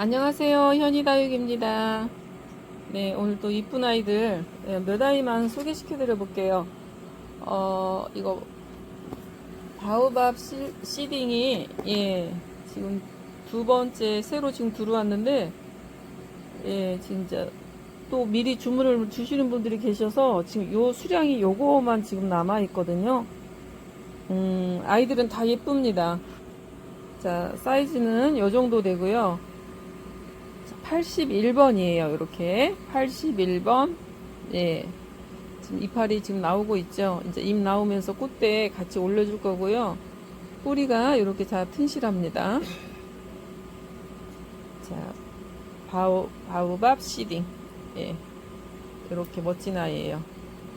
안녕하세요. 현이다육입니다. 네, 오늘 또 이쁜 아이들 네, 몇 아이만 소개시켜 드려 볼게요. 어, 이거 바오밥 시, 시딩이 예, 지금 두 번째 새로 지금 들어왔는데 예, 진짜 또 미리 주문을 주시는 분들이 계셔서 지금 요 수량이 요거만 지금 남아 있거든요. 음, 아이들은 다 예쁩니다. 자, 사이즈는 요 정도 되고요. 81번이에요. 이렇게 81번. 예. 지금 이파리 지금 나오고 있죠. 이제 잎 나오면서 꽃대 같이 올려줄 거고요. 뿌리가 이렇게 다 튼실합니다. 자, 바오 바오밥 시딩. 예. 이렇게 멋진 아이예요.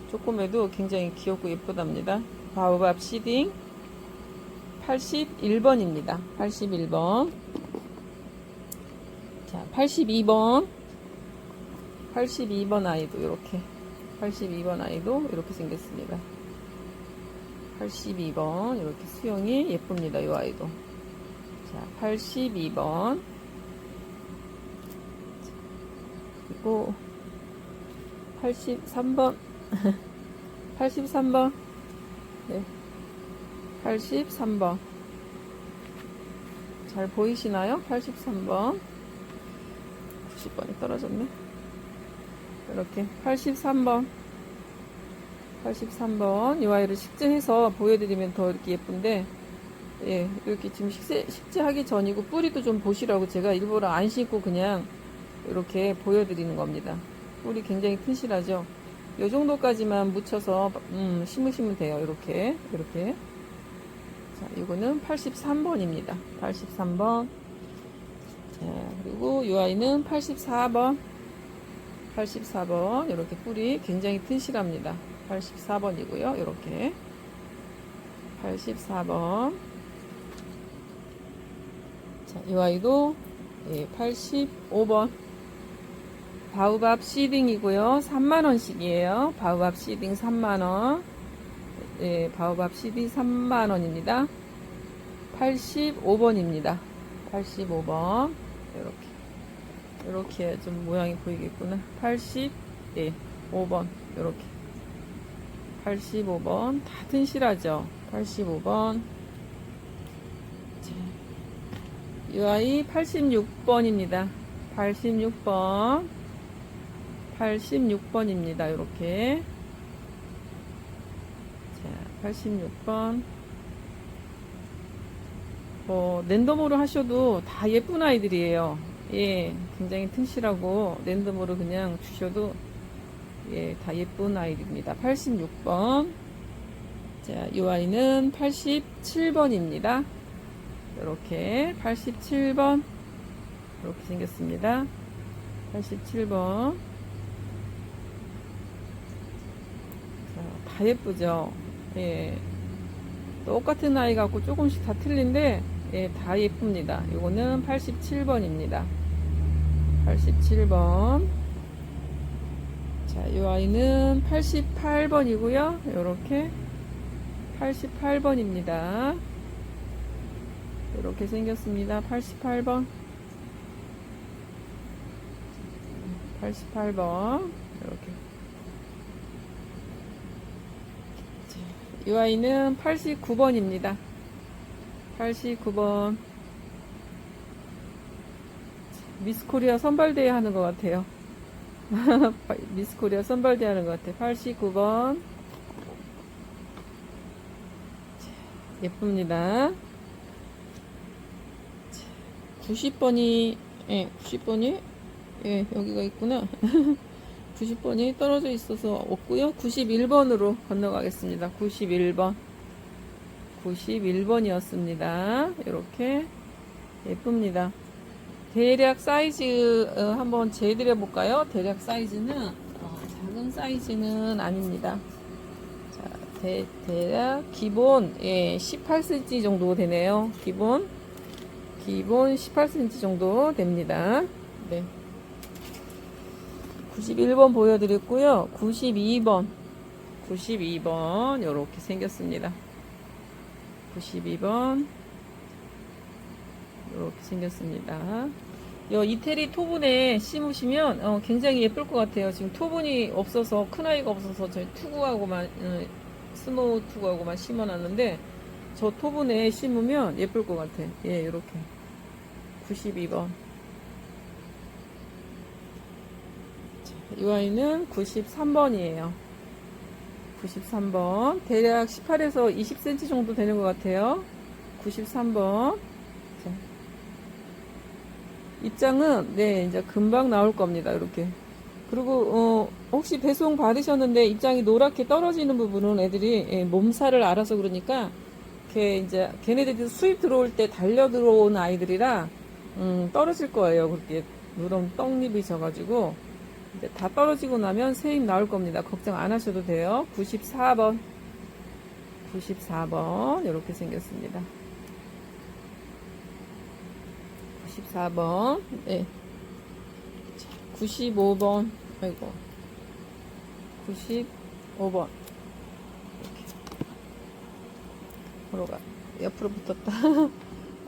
조금에도 굉장히 귀엽고 예쁘답니다. 바오밥 시딩 81번입니다. 81번. 자, 82번. 82번 아이도 이렇게. 82번 아이도 이렇게 생겼습니다. 82번. 이렇게 수영이 예쁩니다. 이 아이도. 자, 82번. 그리고 83번. 83번. 네. 83번. 잘 보이시나요? 83번. 90번이 떨어졌네. 이렇게 83번. 83번. 이 아이를 식재해서 보여드리면 더 이렇게 예쁜데, 예, 이렇게 지금 식재, 식재하기 전이고 뿌리도 좀 보시라고 제가 일부러 안 심고 그냥 이렇게 보여드리는 겁니다. 뿌리 굉장히 튼실하죠? 이 정도까지만 묻혀서, 음, 심으시면 돼요. 이렇게, 이렇게. 자, 이거는 83번입니다. 83번. 자, 그리고 이 아이는 84번. 84번. 이렇게 뿌리 굉장히 튼실합니다. 84번이고요. 이렇게. 84번. 자, 이 아이도 예, 85번. 바우밥 시딩이고요. 3만원씩이에요. 바우밥 시딩 3만원. 예, 바우밥 CD 3만원입니다. 85번입니다. 85번. 이렇게. 이렇게 좀 모양이 보이겠구나. 80, 예, 5번. 이렇게. 85번. 다 튼실하죠? 85번. 이 아이 86번입니다. 86번. 86번입니다. 이렇게. 자, 86번. 뭐, 랜덤으로 하셔도 다 예쁜 아이들이에요. 예, 굉장히 튼실하고, 랜덤으로 그냥 주셔도, 예, 다 예쁜 아이들입니다. 86번. 자, 이 아이는 87번입니다. 이렇게, 87번. 이렇게 생겼습니다. 87번. 다 예쁘죠? 예. 똑같은 아이 갖고 조금씩 다 틀린데, 예, 다 예쁩니다. 요거는 87번입니다. 87번. 자, 요 아이는 88번이고요. 요렇게 88번입니다. 이렇게 생겼습니다. 88번. 88번. 이렇게. 이 아이는 89번입니다. 89번. 미스 코리아 선발대회 하는 것 같아요. 미스 코리아 선발대회 하는 것 같아요. 89번. 예쁩니다. 90번이, 예, 90번이, 예, 여기가 있구나. 90번이 떨어져 있어서 없고요. 91번으로 건너가겠습니다. 91번. 91번이었습니다. 이렇게 예쁩니다. 대략 사이즈 어, 한번 재드려 볼까요? 대략 사이즈는 어, 작은 사이즈는 아닙니다. 자, 대, 대략 기본 예, 18cm 정도 되네요. 기본 기본 18cm 정도 됩니다. 네. 91번 보여드렸고요. 92번, 92번 이렇게 생겼습니다. 92번 이렇게 생겼습니다. 요 이태리 토분에 심으시면 어, 굉장히 예쁠 것 같아요. 지금 토분이 없어서 큰 아이가 없어서 저희 투구하고만 어, 스노우 투구하고만 심어놨는데 저 토분에 심으면 예쁠 것 같아. 예, 이렇게 92번. 이 아이는 93번이에요. 93번. 대략 18에서 20cm 정도 되는 것 같아요. 93번. 자. 입장은, 네, 이제 금방 나올 겁니다. 이렇게. 그리고, 어, 혹시 배송 받으셨는데 입장이 노랗게 떨어지는 부분은 애들이 예, 몸살을 알아서 그러니까, 걔 이제, 걔네들이 수입 들어올 때 달려 들어온 아이들이라, 음, 떨어질 거예요. 그렇게 누런 떡잎이 져가지고. 이제 다 떨어지고 나면 새잎 나올 겁니다. 걱정 안 하셔도 돼요. 94번. 94번. 이렇게 생겼습니다. 94번. 네. 95번. 아이고. 95번. 이렇게. 옆으로 붙었다.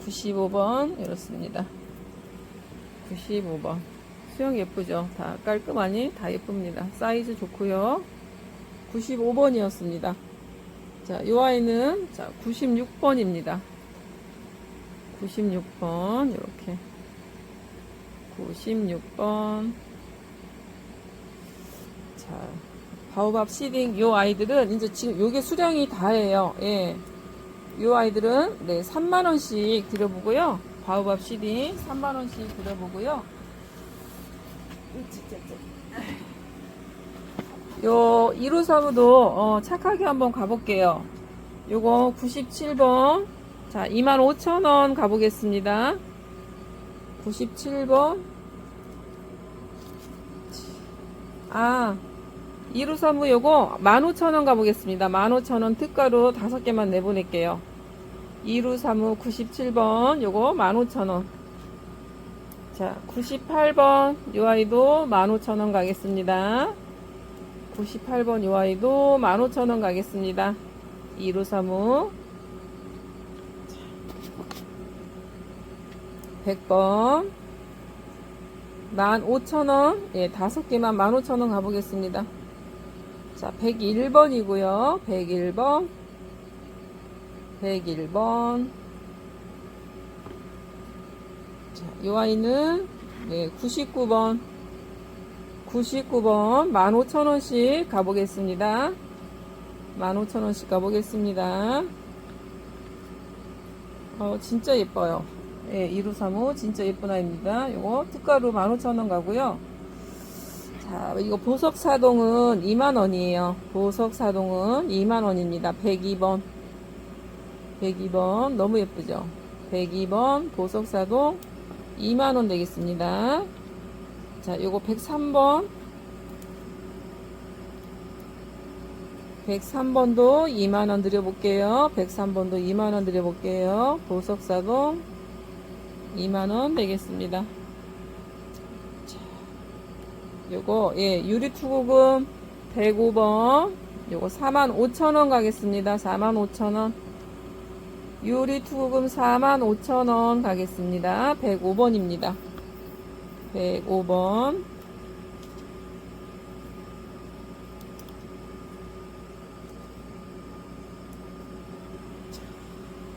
95번. 이렇습니다. 95번. 수영 예쁘죠? 다 깔끔하니 다 예쁩니다. 사이즈 좋고요. 95번이었습니다. 자, 이 아이는 자 96번입니다. 96번 이렇게 96번 자 바오밥 시딩 이 아이들은 이제 지금 요게 수량이 다예요. 예. 이 아이들은 네 3만 원씩 드려보고요. 바오밥 시딩 3만 원씩 드려보고요. 요 1호 사무도 어, 착하게 한번 가볼게요. 요거 97번. 자, 25,000원 가보겠습니다. 97번. 아, 1호 사무 요거 15,000원 가보겠습니다. 15,000원 특가로 5개만 내보낼게요. 2루 사무 97번 요거 15,000원. 자, 98번 요 아이도 15,000원 가겠습니다. 98번 요 아이도 15,000원 가겠습니다. 2루 사무 100번 15,000원 예, 다섯 개만 15,000원 가보겠습니다. 자, 101번이고요. 101번 101번 자, 이 아이는 네, 99번 99번 15,000원씩 가보겠습니다. 15,000원씩 가보겠습니다. 어, 진짜 예뻐요. 예, 1호삼호 진짜 예쁜 아이입니다. 요거 특가로 15,000원 가고요. 자, 이거 보석사동은 2만원이에요. 보석사동은 2만원입니다. 102번. 102번. 너무 예쁘죠? 102번 보석사동 2만원 되겠습니다. 자, 요거 103번. 103번도 2만원 드려볼게요. 103번도 2만원 드려볼게요. 보석사동 2만원 되겠습니다. 자, 요거, 예, 유리투구금 105번. 요거 4만 5천원 가겠습니다. 4만 5천원. 유리 투구금 45,000원 가겠습니다. 105번입니다. 105번.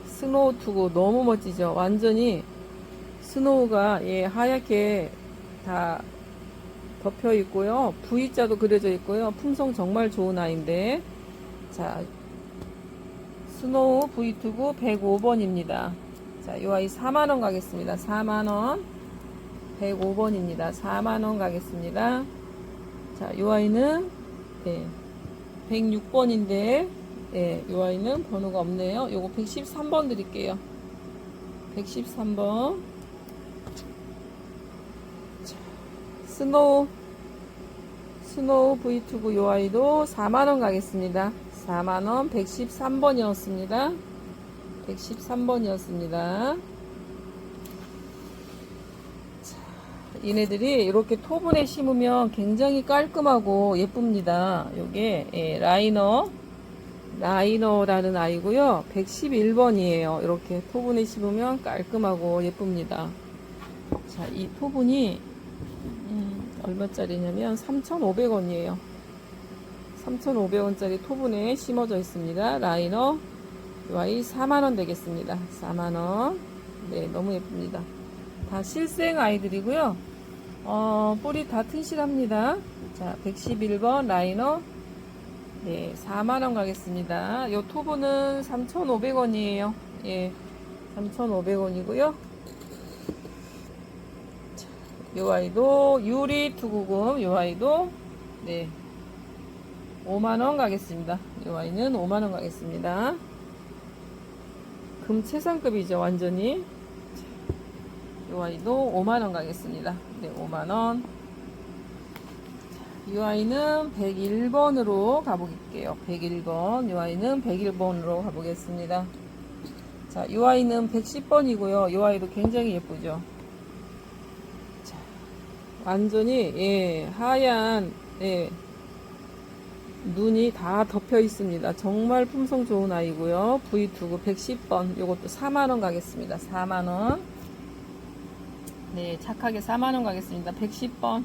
스노우 투구 너무 멋지죠? 완전히 스노우가 예, 하얗게 다 덮여 있고요. V자도 그려져 있고요. 품성 정말 좋은 아이인데. 자, 스노우 V2구 105번입니다. 자, 이 아이 4만원 가겠습니다. 4만원. 105번입니다. 4만원 가겠습니다. 자, 이 아이는, 예, 106번인데, 예, 이 아이는 번호가 없네요. 요거 113번 드릴게요. 113번. 자, 스노우, 스노우 V2구 이 아이도 4만원 가겠습니다. 4만원 113번이었습니다. 113번이었습니다. 얘네들이 이렇게 토분에 심으면 굉장히 깔끔하고 예쁩니다. 요게 예, 라이너 라이너라는 아이고요. 111번이에요. 이렇게 토분에 심으면 깔끔하고 예쁩니다. 자, 자, 이 토분이 음, 얼마짜리냐면 3,500원이에요. 3,500원짜리 토분에 심어져 있습니다. 라이너 이 아이 4만원 되겠습니다. 4만원. 네, 너무 예쁩니다. 다 실생 아이들이고요. 어, 뿌리 다 튼실합니다. 자, 111번 라이너. 네, 4만원 가겠습니다. 요 토분은 3,500원이에요. 예, 3,500원이고요. 요 아이도 유리 투구금 요 아이도 네 5만원 가겠습니다. 요 아이는 5만원 가겠습니다. 금 최상급이죠 완전히. 요 아이도 5만원 가겠습니다. 네 5만원. 이 아이는 101번으로 가볼게요. 101번. 이 아이는 101번으로 가보겠습니다. 자, 이 아이는 110번이고요. 이 아이도 굉장히 예쁘죠? 완전히 예, 하얀 예, 눈이 다 덮여 있습니다. 정말 품성 좋은 아이고요. V2구 110번 요것도 4만원 가겠습니다. 4만원 네 착하게 4만원 가겠습니다. 110번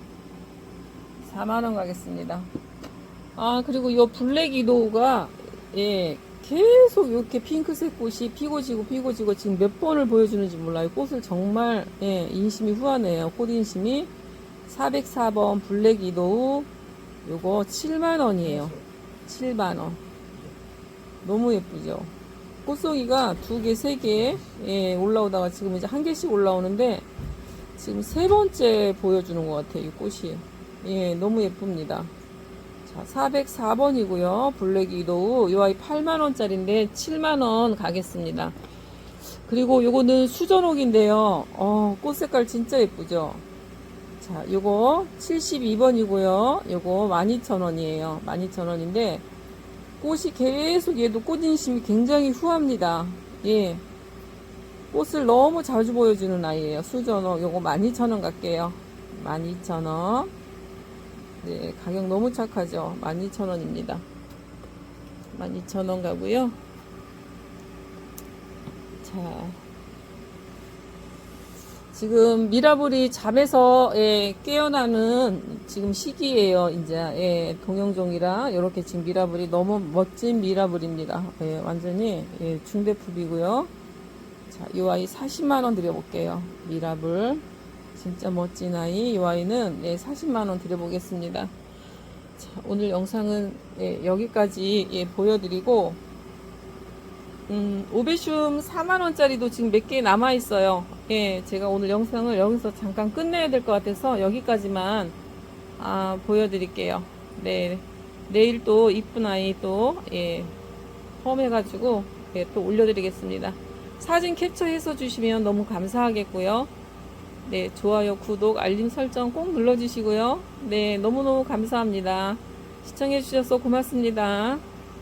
4만원 가겠습니다. 아 그리고 요 블랙 이도우가 예 계속 이렇게 핑크색 꽃이 피고 지고 피고 지고 지금 몇 번을 보여주는지 몰라요. 꽃을 정말 예 인심이 후하네요. 꽃 인심이 404번 블랙 이도우 요거 7만원이에요 7만원 너무 예쁘죠 꽃송이가 두 개, 세 개, 예, 올라오다가 지금 이제 한 개씩 올라오는데, 지금 세 번째 보여주는 것 같아요, 이 꽃이. 예, 너무 예쁩니다. 자, 404번이고요. 블랙 이도우. 요 아이 8만원짜리인데, 7만원 가겠습니다. 그리고 요거는 수전옥인데요. 어, 꽃 색깔 진짜 예쁘죠? 자, 요거 72번이고요. 요거 12,000원이에요. 12,000원인데 꽃이 계속 얘도 꽃인심이 굉장히 후합니다. 예. 꽃을 너무 자주 보여주는 아이예요. 수전어 요거 12,000원 갈게요. 12,000원. 네, 가격 너무 착하죠. 12,000원입니다. 12,000원 가고요. 자, 지금 미라볼이 잠에서 예, 깨어나는 지금 시기예요. 이제 예, 동영종이라 이렇게 지금 미라볼이 너무 멋진 미라볼입니다. 예, 완전히 예, 중대품이고요. 자, 이 아이 40만 원 드려볼게요. 미라볼 진짜 멋진 아이. 이 아이는 예, 40만 원 드려보겠습니다. 자, 오늘 영상은 예, 여기까지 예, 보여드리고 음, 오베슘 4만원짜리도 지금 몇 개 남아있어요. 예, 제가 오늘 영상을 여기서 잠깐 끝내야 될 것 같아서 여기까지만, 아, 보여드릴게요. 네. 내일 또 이쁜 아이 또, 예, 펌해가지고, 예, 또 올려드리겠습니다. 사진 캡처해서 주시면 너무 감사하겠고요. 네, 좋아요, 구독, 알림 설정 꼭 눌러주시고요. 네, 너무너무 감사합니다. 시청해주셔서 고맙습니다.